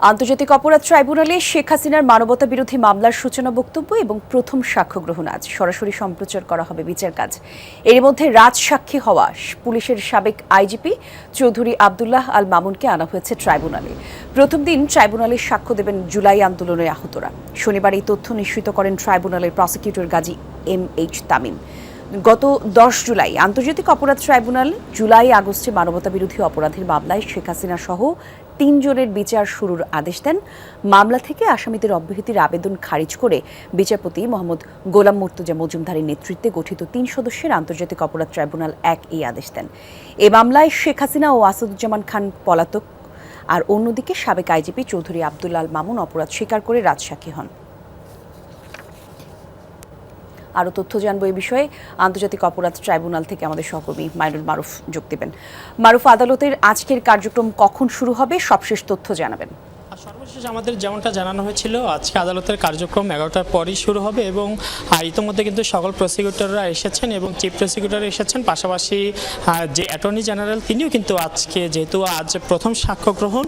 আন্তর্জাতিক অপরাধ ট্রাইব্যুনালে শেখ হাসিনার মানবতা বিরোধী মামলার সূচনা বক্তব্য এবং প্রথম সাক্ষ্য গ্রহণ আজ। সরাসরি সম্প্রচার করা হবে বিচার কাজ। এর মধ্যে রাজ সাক্ষী হওয়া পুলিশের সাবেক আইজিপি চৌধুরী আবদুল্লাহ আল মামুনকে আনা হয়েছে ট্রাইব্যুনালে। প্রথম দিন ট্রাইব্যুনালে সাক্ষ্য দেবেন জুলাই আন্দোলনে আহতরা। শনিবার এই তথ্য নিশ্চিত করেন ট্রাইব্যুনালের prosecutor Gazi M H Tamim. গত দশ জুলাই আন্তর্জাতিক অপরাধ ট্রাইব্যুনাল জুলাই আগস্টে মানবতা বিরোধী অপরাধের মামলায় শেখ হাসিনা সহ তিনজনের বিচার শুরুর আদেশ দেন। মামলা থেকে আসামিদের অব্যাহতির আবেদন খারিজ করে বিচারপতি মোহাম্মদ গোলাম মুর্তুজা মজুমদারের নেতৃত্বে গঠিত তিন সদস্যের আন্তর্জাতিক অপরাধ ট্রাইব্যুনাল এক এই আদেশ দেন। এ মামলায় শেখ হাসিনা ও আসাদুজ্জামান খান পলাতক আর অন্যদিকে সাবেক আইজিপি চৌধুরী আবদুল্লাল মামুন অপরাধ স্বীকার করে রাজসাক্ষী হন। আরও তথ্য জানব এই বিষয়ে। আন্তর্জাতিক অপরাধ ট্রাইব্যুনাল থেকে আমাদের সহকর্মী মাইনুল মারুফ যোগ দেবেন। মারুফ, আদালতের আজকের কার্যক্রম কখন শুরু হবে? সবশেষ তথ্য জানাবেন। সর্বশেষ আমাদের যেমনটা জানানো হয়েছিল, আজকে আদালতের কার্যক্রম এগারোটার পরই শুরু হবে এবং ইতোমধ্যে কিন্তু সকল প্রসিকিউটররা এসেছেন এবং চিফ প্রসিকিউটর এসেছেন। পাশাপাশি যে অ্যাটর্নি জেনারেল তিনিও কিন্তু আজকে যেহেতু আজ প্রথম সাক্ষ্য গ্রহণ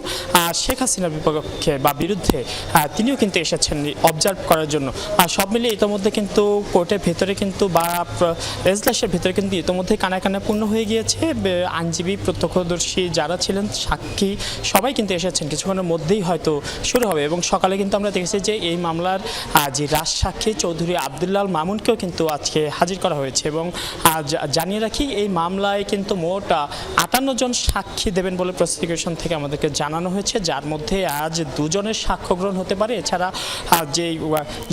শেখ হাসিনার বিপক্ষে বা বিরুদ্ধে তিনিও কিন্তু এসেছেন অবজার্ভ করার জন্য। আর সব মিলিয়ে ইতোমধ্যে কিন্তু কোর্টের ভেতরে কিন্তু বা এজলাসের ভেতরে কিন্তু ইতোমধ্যে কানা কানা পূর্ণ হয়ে গিয়েছে। আইনজীবী, প্রত্যক্ষদর্শী যারা ছিলেন, সাক্ষী সবাই কিন্তু এসেছেন। কিছুক্ষণের মধ্যেই হয়তো শুরু হবে এবং সকালে কিন্তু আমরা দেখেছি যে এই মামলার যে রাজ সাক্ষী চৌধুরী আবদুল্লাল মামুনকেও কিন্তু আজকে হাজির করা হয়েছে এবং জানিয়ে রাখি এই মামলায় কিন্তু মোট আটান্ন জন সাক্ষী দেবেন বলে প্রসিকিউশন থেকে আমাদেরকে জানানো হয়েছে, যার মধ্যে আজ দুজনের সাক্ষ্য গ্রহণ হতে পারে। এছাড়া যে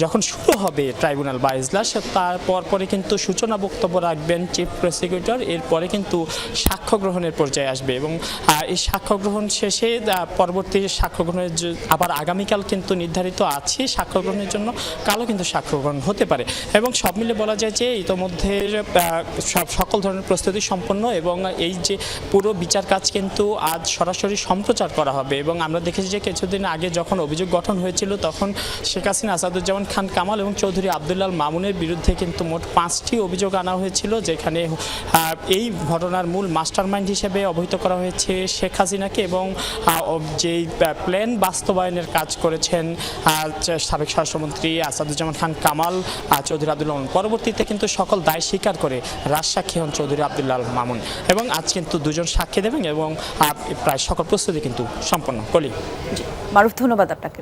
যখন শুরু হবে ট্রাইব্যুনাল বা ইজলাস তারপর পরে কিন্তু সূচনা বক্তব্য রাখবেন চিফ প্রসিকিউটর, এরপরে কিন্তু সাক্ষ্য গ্রহণের পর্যায়ে আসবে এবং এই সাক্ষ্য গ্রহণ শেষে পরবর্তী সাক্ষ্য গ্রহণের আবার আগামীকাল কিন্তু নির্ধারিত আছে সাক্ষ্য গ্রহণের জন্য, কালও কিন্তু সাক্ষ্য গ্রহণ হতে পারে। এবং সব মিলে বলা যায় যে ইতোমধ্যে সকল ধরনের প্রস্তুতি সম্পন্ন এবং এই যে পুরো বিচার কাজ কিন্তু আজ সরাসরি সম্প্রচার করা হবে। এবং আমরা দেখেছি যে কিছুদিন আগে যখন অভিযোগ গঠন হয়েছিল, তখন শেখ হাসিনা, আসাদুজ্জামান খান, কামাল এবং চৌধুরী আবদুল্লাল মামুনের বিরুদ্ধে কিন্তু মোট পাঁচটি অভিযোগ আনা হয়েছিল, যেখানে এই ঘটনার মূল মাস্টারমাইন্ড হিসেবে অবহিত করা হয়েছে শেখ হাসিনাকে এবং যেই প্ল্যান বাস্তবায়নের কাজ করেছেন সাবেক স্বরাষ্ট্রমন্ত্রী আসাদুজ্জামান খান কামাল চৌধুরী আব্দুল মামুন। পরবর্তীতে কিন্তু সকল দায় স্বীকার করে রাজসাক্ষী হন চৌধুরী আবদুল্লাহ মামুন। এবং আজ কিন্তু দুজন সাক্ষী দেবেন এবং প্রায় সকল প্রস্তুতি কিন্তু সম্পন্ন। করি মারুফ, ধন্যবাদ আপনাকে।